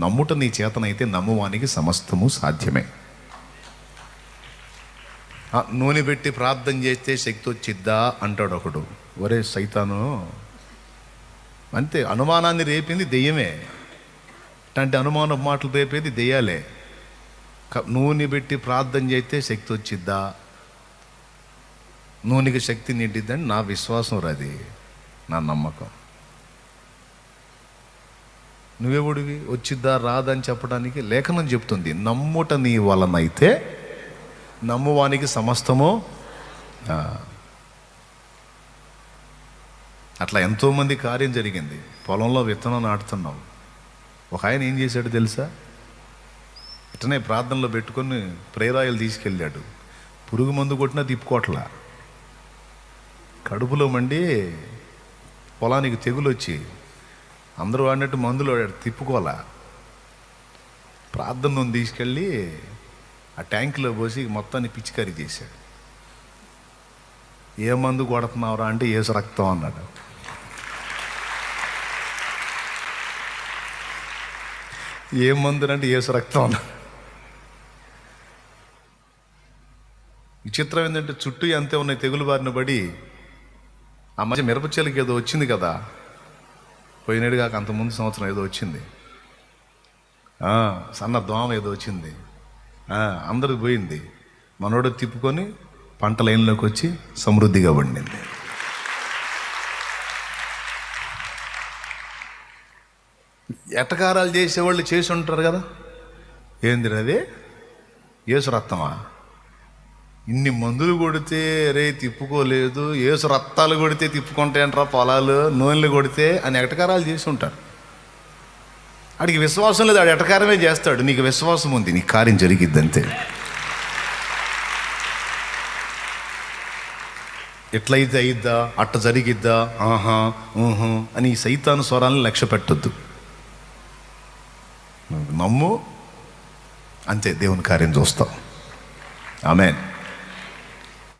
నమ్ముట నీ చేతనైతే నమ్మువానికి సమస్తము సాధ్యమే. నూనె పెట్టి ప్రార్థన చేస్తే శక్తి వచ్చిద్దా? అంటాడు ఒకడు ఒరే సైతాను అంతే అనుమానాన్ని రేపింది దెయ్యమే. అంటే అనుమానం మాటలు రేపేది దెయ్యాలే. నూనె పెట్టి ప్రార్థన చేస్తే శక్తి వచ్చిద్దా? నూనెకి శక్తి నిండిద్దని నా విశ్వాసం రాది నా నమ్మకం. నువ్వెవడివి? వచ్చిద్దా రాదని చెప్పడానికి లేఖనం చెప్తుంది. నమ్ముట నీ వలనైతే నమ్మువానికి సమస్తము అట్లా ఎంతోమంది కార్యం జరిగింది. పొలంలో విత్తనం నాటుతున్నాం. ఒక ఆయన ఏం చేశాడు తెలుసా? ఇట్లనే ప్రార్థనలో పెట్టుకొని ప్రేరాయలు తీసుకెళ్ళాడు. పురుగు మందు కొట్టినా తిప్పుకోట్లా. కడుపులో మండి పొలానికి తెగులు వచ్చి అందరూ వాడినట్టు మందులు వాడాడు తిప్పుకోలే ప్రార్థనను తీసుకెళ్ళి ఆ ట్యాంకులో పోసి మొత్తాన్ని పిచికారీ చేశాడు. ఏ మందు కొడుతున్నావురా? అంటే ఏసు రక్తం అన్నాడు. ఏ మందు అంటే ఏసు రక్తం అన్నాడు. విచిత్రం ఏంటంటే చుట్టూ అంతే ఉన్నాయి తెగులు బారిన పడి ఆ మధ్య మిరపచెలకి ఏదో వచ్చింది కదా. పోయినాడు కాక అంతకుముందు సంవత్సరం ఏదో వచ్చింది. సన్న దోమ ఏదో వచ్చింది. అందరికి పోయింది. మనోడు తిప్పుకొని పంట లైన్లోకి వచ్చి సమృద్ధిగా పండింది. ఎటకారాలు చేసేవాళ్ళు చేసి ఉంటారు కదా. ఏంది అది ఏసు ఇన్ని మందులు కొడితే రే తిప్పుకోలేదు. ఏసు రక్తాలు కొడితే తిప్పుకుంటాయంట్రా పొలాలు నూనెలు కొడితే అని ఎటకారాలు చేసి ఉంటాడు. ఆడికి విశ్వాసం లేదు ఆడు ఎటకారమే చేస్తాడు. నీకు విశ్వాసం ఉంది నీ కార్యం జరిగిద్ది అంతే ఎట్లయితే అయిద్దా? అట్ట జరిగిద్దా? ఆహా ఊహు అని ఈ సైతాను స్వరాలను లక్ష్య పెట్టద్దు. నమ్ము. అంతే దేవుని కార్యం చూస్తాం. ఆమెన్.